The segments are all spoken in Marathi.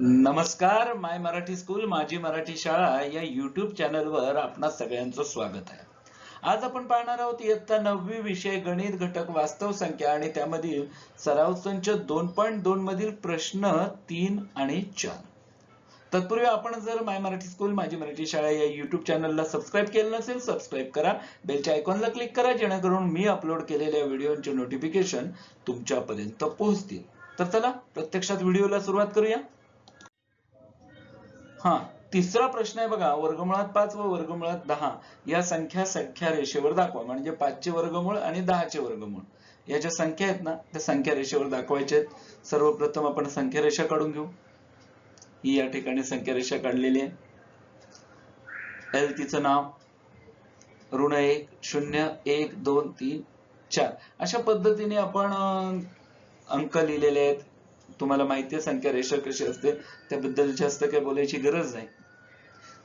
नमस्कार माय मराठी स्कूल माझी मराठी शाळा या युट्यूब चॅनलवर आपणा सगळ्यांचं स्वागत आहे. आज आपण पाहणार आहोत इयत्ता नववी विषय गणित घटक वास्तव संख्या आणि त्यामधील सराव संच दोन पॉईंट दोन मधील प्रश्न तीन आणि चार. तत्पूर्वी आपण जर माय मराठी स्कूल माझी मराठी शाळा या युट्यूब चॅनलला सबस्क्राईब केलं नसेल सबस्क्राईब करा. बेलच्या आयकॉनला क्लिक करा जेणेकरून मी अपलोड केलेल्या व्हिडिओचे नोटिफिकेशन तुमच्यापर्यंत पोहोचतील. तर चला प्रत्यक्षात व्हिडिओला सुरुवात करूया. हा तिसरा प्रश्न आहे बघा वर्गमुळात पाच व वर्गमुळात दहा. या संख्या संख्या रेषेवर दाखवा म्हणजे पाचचे वर्गमूळ आणि दहाचे वर्गमूळ. या ज्या संख्या आहेत ना त्या संख्या रेषेवर दाखवायच्या आहेत. सर्वप्रथम आपण संख्या रेषा काढून घेऊ. ही या ठिकाणी संख्या रेषा काढलेली आहे. एल तिचं नाव. ऋण एक शून्य एक दोन तीन चार. अशा पद्धतीने आपण अंक लिहिलेले आहेत. तुम्हाला माहिती आहे संख्या रेषा कशी असते त्याबद्दल जास्त काही बोलायची गरज नाही.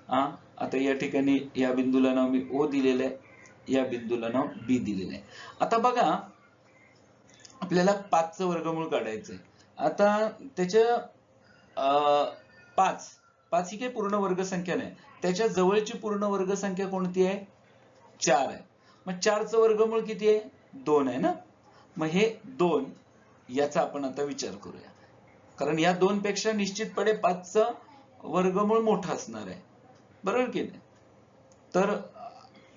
हा आता या ठिकाणी या बिंदूला नाव मी ओ दिलेलं आहे या बिंदूला नाव बी दिलेलं आहे. आता बघा आपल्याला पाचचं वर्गमूळ काढायचंय. आता त्याच्या पाच पाच ही काही पूर्ण वर्गसंख्या नाही. त्याच्या जवळची पूर्ण वर्गसंख्या कोणती आहे? चार आहे. मग चारचं वर्गमूळ किती आहे? दोन आहे ना? मग हे दोन याचा आपण आता विचार करूया. कारण या दोन पेक्षा निश्चितपणे पाचचं वर्गमूळ मोठा असणार आहे. बरोबर की नाही? तर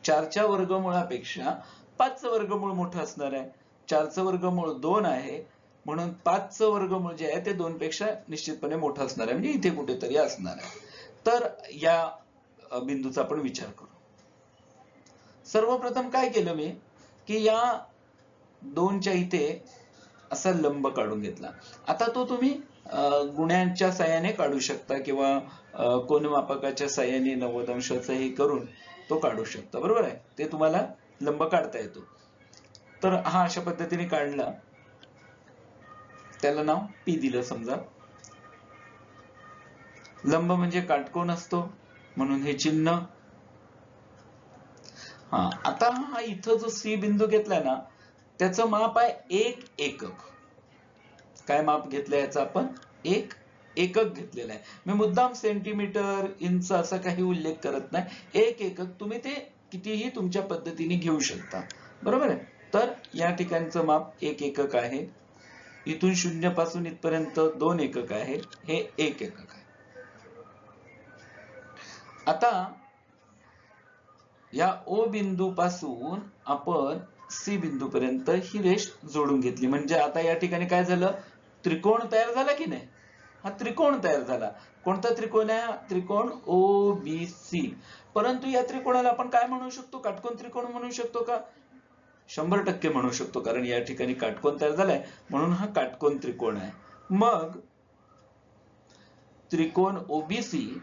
चारच्या वर्गमुळापेक्षा पाचचं वर्गमूळ मोठं असणार आहे. चारचं वर्गमूळ दोन आहे. म्हणून पाचचं वर्गमूळ जे आहे ते दोन पेक्षा निश्चितपणे मोठं असणार आहे. म्हणजे इथे कुठेतरी असणार आहे. तर या बिंदूचा आपण विचार करू. सर्वप्रथम काय केलं मी? की या दोनच्या इथे असा लंब काढून घेतला. आता तो तुम्ही गुण्यांच्या सहाय्याने काढू शकता किंवा अं, कोनमापकाच्या सहाय्याने नव्वद अंशाचं हे करून तो काढू शकता. बरोबर आहे? ते तुम्हाला लंब काढता येतो. तर हा अशा पद्धतीने काढला. त्याला नाव पी दिलं समजा. लंब म्हणजे काटकोन असतो म्हणून हे चिन्ह. हा आता हा इथं जो सी बिंदू घेतलाय ना त्याचं माप आहे एक एकक. काय माप घेतलं याचा आपण? एक एकक घेतलेला आहे. मी मुद्दाम सेंटीमीटर इंच असा काही उल्लेख करत नाही. एक एकक तुम्ही ते कितीही तुमच्या पद्धतीने घेऊ शकता. बरोबर आहे? तर या ठिकाणचं माप एक एकक आहे. इथून शून्यपासून इथपर्यंत दोन एकक आहे. हे एक एकक आहे. आता या ओ बिंदू पासून आपण सी बिंदू पर्यंत ही रेष जोडून घेतली. म्हणजे आता या ठिकाणी काय झालं? त्रिकोण तयार झाला की नाही? हा त्रिकोण तयार झाला. कोणता त्रिकोण आहे? त्रिकोण ओ बी सी परंतु या त्रिकोणाला आपण काय म्हणू शकतो? काटकोण त्रिकोण म्हणू शकतो का? शंभर टक्के म्हणू शकतो कारण या ठिकाणी काटकोण तयार झालाय. म्हणून हा काटकोन त्रिकोण आहे. मग त्रिकोण ओबीसी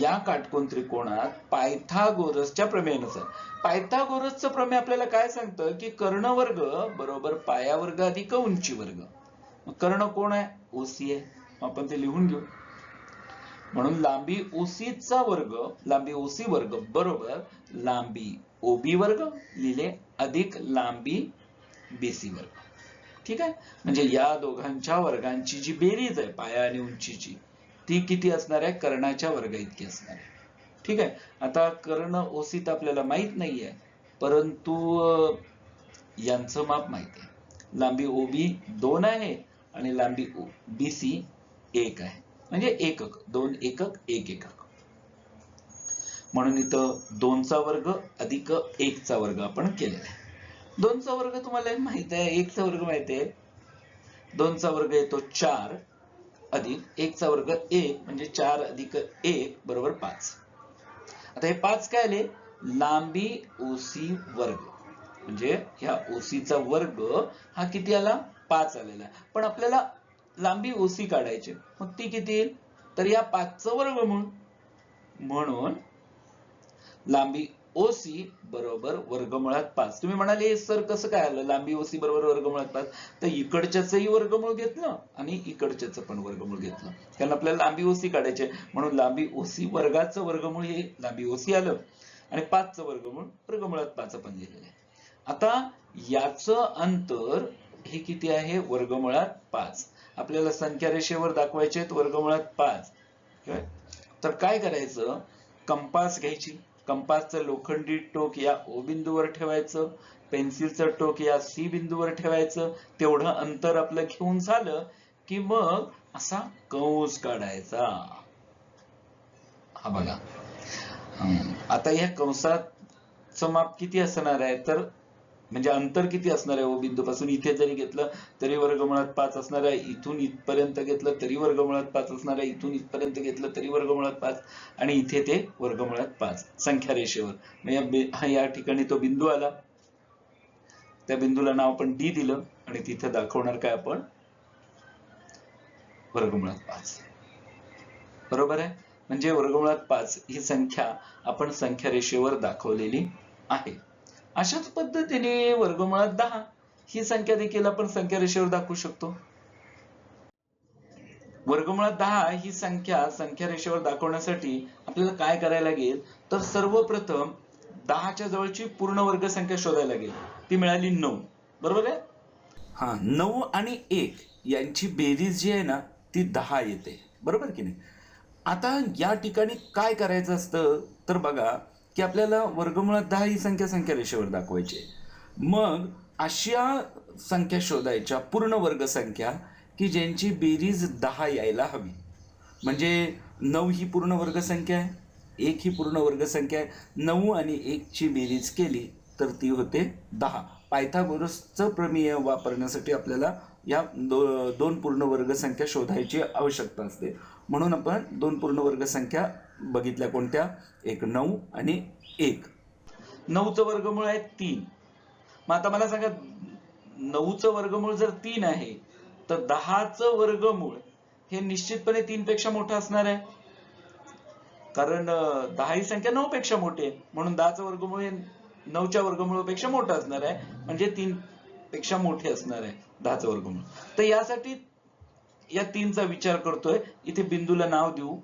या काटकोन त्रिकोणात पायथागोरसच्या प्रमेयानुसार पायथागोरसचं प्रमेय आपल्याला काय सांगतं? की कर्णवर्ग बरोबर पायावर्ग अधिक उंची वर्ग कर्ण कोण आहे? ओसी आहे. आपण ते लिहून घेऊ. म्हणून लांबी ओसीचा वर्ग लांबी ओसी वर्ग बरोबर लांबी ओबी वर्ग लिहिले अधिक लांबी बीसी वर्ग. ठीक आहे? म्हणजे या दोघांच्या वर्गांची जी बेरीज आहे पाया आणि उंचीची ती किती असणार आहे? कर्णाच्या वर्ग इतकी असणार आहे. ठीक आहे? आता कर्ण ओसीत आपल्याला माहीत नाहीये परंतु यांचं माप माहिती आहे. लांबी ओबी दोन आहे आणि लांबी बीसी एक आहे. म्हणजे एकक. दोन एकक एक एकक. म्हणून इथं दोनचा वर्ग अधिक एकचा वर्ग आपण केलेला आहे. दोनचा वर्ग तुम्हाला माहीत आहे एकचा वर्ग माहीत आहे. दोनचा वर्ग येतो चार. अधिक एकचा वर्ग एक म्हणजे चार अधिक एक बरोबर पाच. आता हे पाच काय आले? लांबी ओसी वर्ग. म्हणजे ह्या ओसीचा वर्ग हा किती आला? पाच आलेला आहे. पण आपल्याला लांबी ओसी काढायची मग ती किती येईल? तर या पाचचं म्हणून म्हणून लांबी ओसी बरोबर वर्गमुळात पाच. तुम्ही म्हणाले सर कसं काय आलं? लांबी ओसी बरोबर वर्गमुळात पाच. तर इकडच्याचंही वर्गमूळ घेतलं आणि इकडच्याच पण वर्गमूळ घेतलं. कारण आपल्याला लांबी ओसी काढायचे म्हणून लांबी ओसी वर्गाचं वर्गमूळ हे लांबी ओसी आलं. आणि पाचचं वर्गमूळ वर्गमुळात पाच आपण लिहिलेलं आहे. आता याचं अंतर हे किती आहे? वर्गमुळात पाच. आपल्याला संख्या रेषेवर दाखवायचे आहेत वर्गमुळात पाच. तर काय करायचं? कंपास घ्यायची. कंपासचं लोखंडी टोक या ओ बिंदूवर ठेवायचं पेन्सिलचं टोक या सी बिंदूवर ठेवायचं तेवढं अंतर आपलं घेऊन झालं की मग असा कंस काढायचा. हा बघा. आता या कंसाचं माप किती असणार आहे? तर म्हणजे अंतर किती असणार आहे? ओ बिंदू पासून इथे जरी घेतलं तरी वर्गमुळात पाच असणार आहे. इथून इथपर्यंत घेतलं तरी वर्गमुळात पाच असणार आहे. इथून इथपर्यंत घेतलं तरी वर्गमुळात पाच. आणि इथे ते वर्गमुळात पाच संख्या रेषेवर या या ठिकाणी तो बिंदू आला. त्या बिंदूला नाव आपण डी दिलं. आणि तिथे दाखवणार काय आपण? वर्गमुळात पाच. बरोबर आहे? म्हणजे वर्गमुळात पाच ही संख्या आपण संख्या रेषेवर दाखवलेली आहे. अशाच पद्धतीने वर्गमुळात दहा. ही संख्या देखील आपण संख्या रेषेवर दाखवू शकतो. वर्गमुळात दहा ही संख्या संख्या रेषेवर दाखवण्यासाठी आपल्याला काय करायला लागेल? तर सर्वप्रथम दहाच्या जवळची पूर्ण वर्ग संख्या शोधायला लागेल. ती मिळाली नऊ. बरोबर आहे? हा नऊ आणि एक यांची बेरीज जी आहे ना ती दहा येते. बरोबर की नाही? आता या ठिकाणी काय करायचं असतं? तर बघा की आपल्याला वर्गमुळात दहा ही संख्या संख्या रेषेवर दाखवायची मग अशा संख्या शोधायच्या पूर्ण वर्ग संख्या की ज्यांची बेरीज दहा यायला हवी. म्हणजे नऊ ही पूर्ण वर्ग संख्या आहे एक ही पूर्ण वर्ग संख्या आहे. नऊ आणि एकची बेरीज केली तर ती होते दहा. पायथागोरसचं प्रमेय वापरण्यासाठी आपल्याला या दो दोन पूर्ण वर्ग संख्या शोधायची आवश्यकता असते. म्हणून आपण दोन पूर्णवर्ग संख्या बघितल्या कोणत्या? एक नऊ आणि एक. नऊचं वर्गमूळ आहे तीन. मग आता मला सांगा नऊचं वर्गमूळ जर तीन आहे तर दहाचं वर्गमूळ हे निश्चितपणे तीन पेक्षा मोठं असणार आहे. कारण दहा ही संख्या नऊ पेक्षा मोठी आहे. म्हणून दहाचं वर्गमूळ हे नऊच्या वर्गमूळापेक्षा मोठं असणार आहे. म्हणजे तीन पेक्षा मोठे असणार आहे दहाचं वर्गमूळ. तर यासाठी या तीनचा विचार करतोय. इथे बिंदूला नाव देऊ.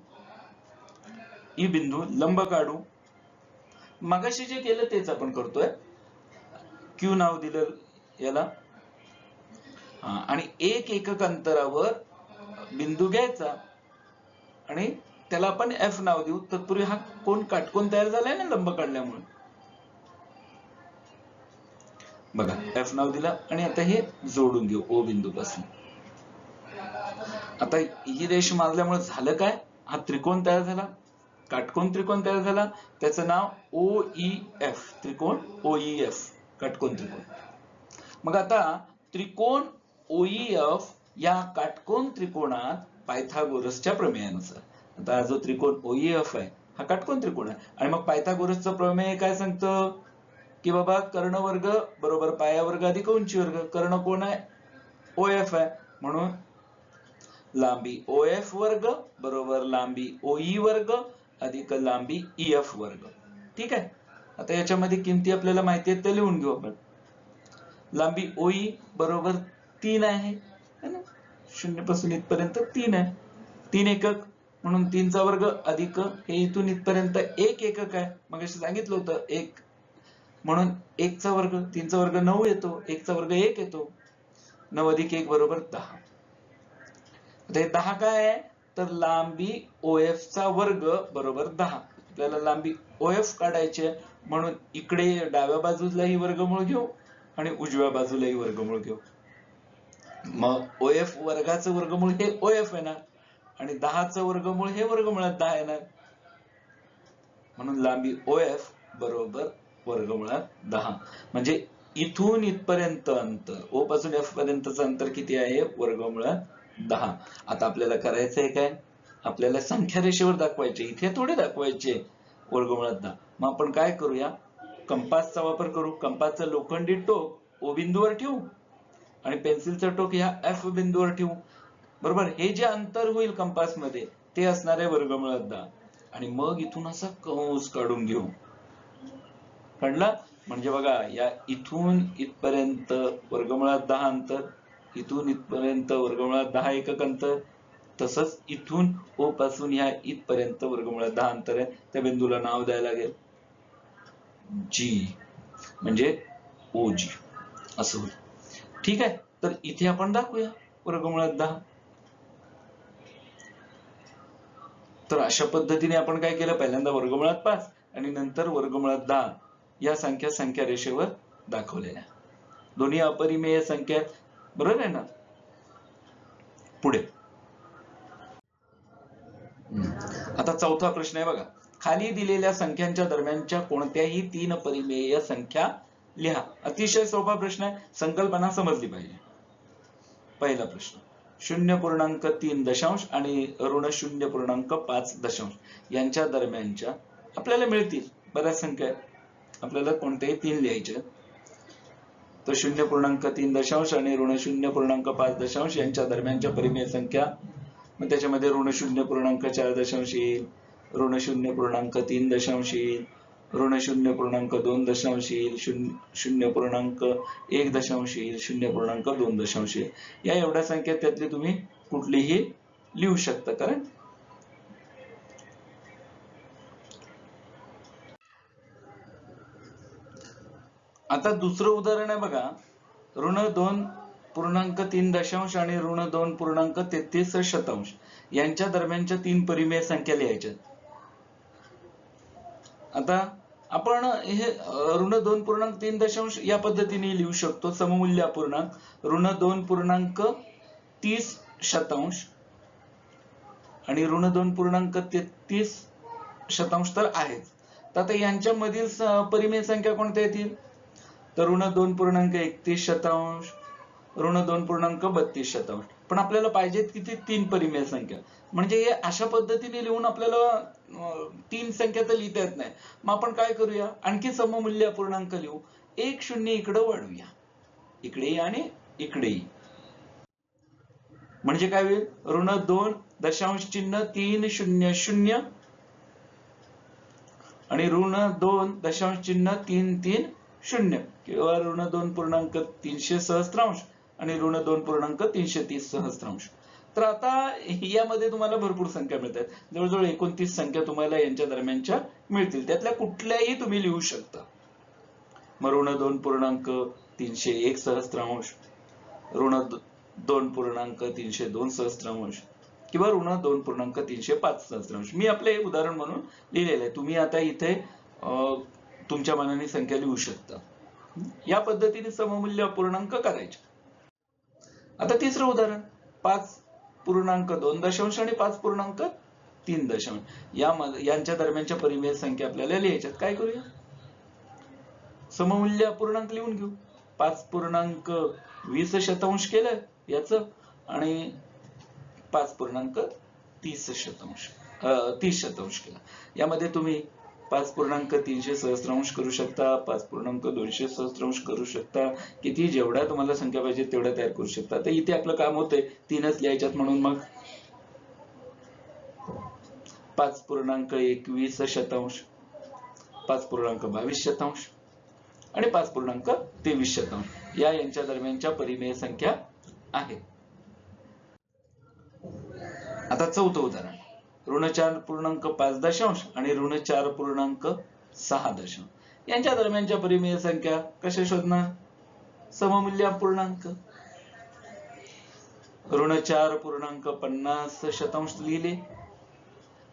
ही बिंदू लंब काढू. मगाशी जे केलं तेच आपण करतोय. क्यू नाव दिलं याला. आणि एक एकक अंतरावर बिंदू घ्यायचा. आणि त्याला आपण एफ नाव देऊ. तत्पूर्वी हा कोण काटकोन तयार झालाय ना लंब काढल्यामुळे? बघा एफ नाव दिलं. आणि आता हे जोडून घेऊ. ओ बिंदू पासून आता ही रेष माजल्यामुळे झालं काय? हा त्रिकोण तयार झाला. काटकोन त्रिकोण तयार झाला. त्याचं नाव ओ ई एफ त्रिकोण ओ ई एफ काटकोन त्रिकोण. मग आता त्रिकोण ओ ई एफ या काटकोन त्रिकोणात पायथागोरसच्या प्रमेयानुसार. आता जो त्रिकोण ओ ई एफ आहे हा काटकोन त्रिकोण आहे. आणि मग पायथागोरसचं प्रमेय काय सांगतं? की बाबा कर्णवर्ग बरोबर पाया वर्ग अधिक उंची वर्ग. कर्ण कोण आहे? ओ एफ आहे. म्हणून लांबी ओ एफ वर्ग बरोबर लांबी ओ ई वर्ग अधिक लांबी ई एफ वर्ग. ठीक आहे? आता याच्यामध्ये किमती आपल्याला माहिती आहेत त्या लिहून घेऊ आपण. लांबी ओई बरोबर तीन आहे शून्यपासून इथपर्यंत तीन आहे. तीन एकक म्हणून तीनचा वर्ग अधिक हे इथून इथपर्यंत एक एकक आहे. मग सांगितलं होतं एक. म्हणून एकचा वर्ग तीनचा वर्ग नऊ येतो एकचा वर्ग एक येतो. नऊ अधिक एक बरोबर दहा. ते दहा काय आहे? तर लांबी OF चा वर्ग बरोबर दहा. आपल्याला लांबी OF काढायची आहे म्हणून इकडे डाव्या बाजूलाही वर्गमूळ घेऊ आणि उजव्या बाजूलाही वर्गमूळ घेऊ. मग OF वर्गाचं वर्गमूळ हे OF येणार आणि दहाचं वर्गमूळ हे वर्गमुळात दहा येणार म्हणून लांबी OF बरोबर वर्गमुळात दहा. म्हणजे इथून इथपर्यंत अंतर ओ पासून एफ पर्यंतचं अंतर किती आहे? वर्गमुळात दहा. आता आपल्याला करायचं आहे काय? आपल्याला संख्या रेषेवर दाखवायचे. इथे थोडे दाखवायचे वर्गमुळात दहा. मग आपण काय करूया? कंपासचा वापर करू. कंपासचं लोखंडी टोक ओ बिंदूवर ठेवू. आणि पेन्सिलचं टोक ह्या एफ बिंदूवर ठेवू. बरोबर? हे जे अंतर होईल कंपासमध्ये ते असणार आहे वर्गमुळात दहा. आणि मग इथून असा कंस काढून घेऊ. कळला? म्हणजे बघा या इथून इथपर्यंत वर्गमुळात दहा अंतर इथून इथपर्यंत वर्गमुळात दहा एकक अंतर तसंच इथून ओ पासून ह्या इथपर्यंत वर्गमुळात दहा अंतर आहे त्या बिंदूला नाव द्यायला लागेल. जी म्हणजे ओ जी असं होईल ठीक आहे? तर इथे आपण दाखवूया वर्गमुळात दहा. तर अशा पद्धतीने आपण काय केलं? पहिल्यांदा वर्गमुळात पाच आणि नंतर वर्गमुळात दहा. या संख्या संख्या रेषेवर दाखवलेल्या. दोन्ही अपरिमेय संख्या बरोबर आहे ना? पुढे. आता चौथा प्रश्न आहे बघा. खाली दिलेल्या संख्यांच्या दरम्यानच्या कोणत्याही तीन परिमेय संख्या लिहा. अतिशय सोपा प्रश्न आहे. संकल्पना समजली पाहिजे. पहिला प्रश्न. शून्य पूर्णांक तीन दशांश आणि ऋण शून्य पूर्णांक पाच दशांश यांच्या दरम्यानच्या आपल्याला मिळतील बऱ्याच संख्या आपल्याला कोणत्याही तीन लिहायचे तो तर शून्य पूर्णांक तीन दशांश आणि ऋण शून्य पूर्णांक पाच दशांश यांच्या दरम्यानच्या परिमेय संख्या. मग त्याच्यामध्ये ऋण शून्य पूर्णांक चार दशांश येईल. ऋण शून्य पूर्णांक तीन दशांश येईल. ऋण शून्य पूर्णांक दोन दशांश येईल. शून्य शून्य पूर्णांक एक दशांश येईल. शून्य पूर्णांक दोन दशांश येईल. या एवढ्या संख्या त्यातली तुम्ही कुठलीही लिहू शकता कारण आता दुसरं उदाहरण आहे बघा. ऋण दोन पूर्णांक तीन दशांश आणि ऋण दोन पूर्णांक तेहतीस शतांश. यांच्या दरम्यानच्या तीन परिमेय संख्या लिहायच्या आता आपण हे ऋण दोन पूर्णांक तीन दशांश या पद्धतीने लिहू शकतो. सममूल्य अपूर्णांक ऋण दोन पूर्णांक तीस शतांश आणि ऋण दोन पूर्णांक तेहतीस शतांश तर आहेच. तर आता यांच्यामधील परिमेय संख्या कोणत्या येतील? तर ऋण दोन पूर्णांक एकतीस शतांश ऋण दोन पूर्णांक बत्तीस शतांश. पण आपल्याला पाहिजेत किती तीन परिमेय संख्या. म्हणजे हे अशा पद्धतीने लिहून आपल्याला तीन संख्या तर लिहिता येत नाही. मग आपण काय करूया? आणखी सममूल्य अपूर्णांक लिहू. एक शून्य इकडं वाढूया. इकडेही आणि इकडेही म्हणजे काय होईल? ऋण दोन दशांश चिन्ह तीन शून्य शून्य. आणि ऋण दोन दशांश चिन्ह तीन तीन शून्य. किंवा ऋण दोन पूर्णांक तीनशे सहस्त्रांश आणि ऋण दोन पूर्णांक तीनशे तीस सहस्त्रांश. तर आता यामध्ये तुम्हाला भरपूर संख्या मिळतात. जवळजवळ एकोणतीस संख्या तुम्हाला यांच्या दरम्यानच्या मिळतील. त्यातल्या कुठल्याही तुम्ही लिहू शकता. मग ऋण दोन पूर्णांक तीनशे एक सहस्त्रांश ऋण दोन पूर्णांक तीनशे दोन सहस्त्रांश किंवा ऋण दोन पूर्णांक तीनशे पाच सहस्त्रांश. मी आपले एक उदाहरण म्हणून लिहिलेलं आहे. तुम्ही आता इथे अं, तुमच्या मनाने संख्या लिहू शकता. या पद्धतीने सममूल्य अपूर्णांक करायचे. आता तिसरं उदाहरण पाच पूर्णांक दोन दशांश आणि पाच पूर्णांक तीन दशांश. या यांच्या दरम्यानच्या परिमेय संख्या आपल्याला लिहायच्यात. काय करूया? सममूल्य अपूर्णांक लिहून घेऊ. पाच पूर्णांक वीस शतांश केलं याच आणि पाच पूर्णांक तीस शतांश तीस शतांश केला. यामध्ये तुम्ही पाच पूर्णांक तीनशे सहस्त्रांश करू शकता पाच पूर्णांक दोनशे सहस्त्रांश करू शकता. किती जेवढ्या तुम्हाला संख्या पाहिजे तेवढ्या तयार करू शकता. तर इथे आपलं काम होतंय तीनच लिहायच्यात म्हणून मग. पाच पूर्णांक एकवीस शतांश पाच पूर्णांक बावीस शतांश आणि पाच पूर्णांक तेवीस शतांश. या यांच्या दरम्यानच्या परिमेय संख्या आहे. आता चौथं उदाहरण. ऋण चार पूर्णांक पाच दशांश आणि ऋण चार पूर्णांक सहा दशांश. यांच्या दरम्यानच्या परिमेय संख्या कशा शोधणार? सममूल्य पूर्णांक. ऋण चार पूर्णांक पन्नास शतांश लिहिले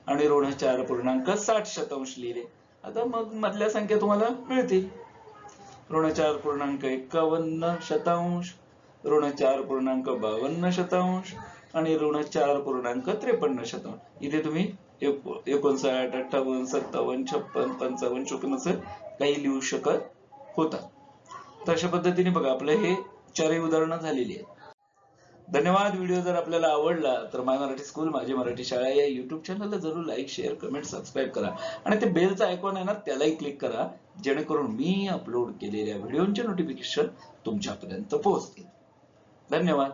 आणि ऋण चार पूर्णांक साठ शतांश लिहिले. आता मग मधल्या संख्या तुम्हाला मिळतील. ऋण चार पूर्णांक एकावन्न शतांश ऋण चार पूर्णांक बावन्न शतांश आणि ऋण चार पूर्णांक त्रेपन्न शतांश इथे तुम्ही एकोणसाठ अठ्ठावन्न सत्तावन्न छप्पन पंचावन्न चोपन्न असं काही लिहू शकत होता. तर अशा पद्धतीने बघा आपलं हे चारही उदाहरणं झालेली आहेत. धन्यवाद. व्हिडिओ जर आपल्याला आवडला तर माय मराठी स्कूल माझी मराठी शाळा या युट्यूब चॅनलला जरूर लाईक शेअर कमेंट सबस्क्राईब करा. आणि ते बेलचं आयकॉन आहे ना त्यालाही क्लिक करा जेणेकरून मी अपलोड केलेल्या व्हिडिओचे नोटिफिकेशन तुमच्यापर्यंत पोहोचतील. धन्यवाद.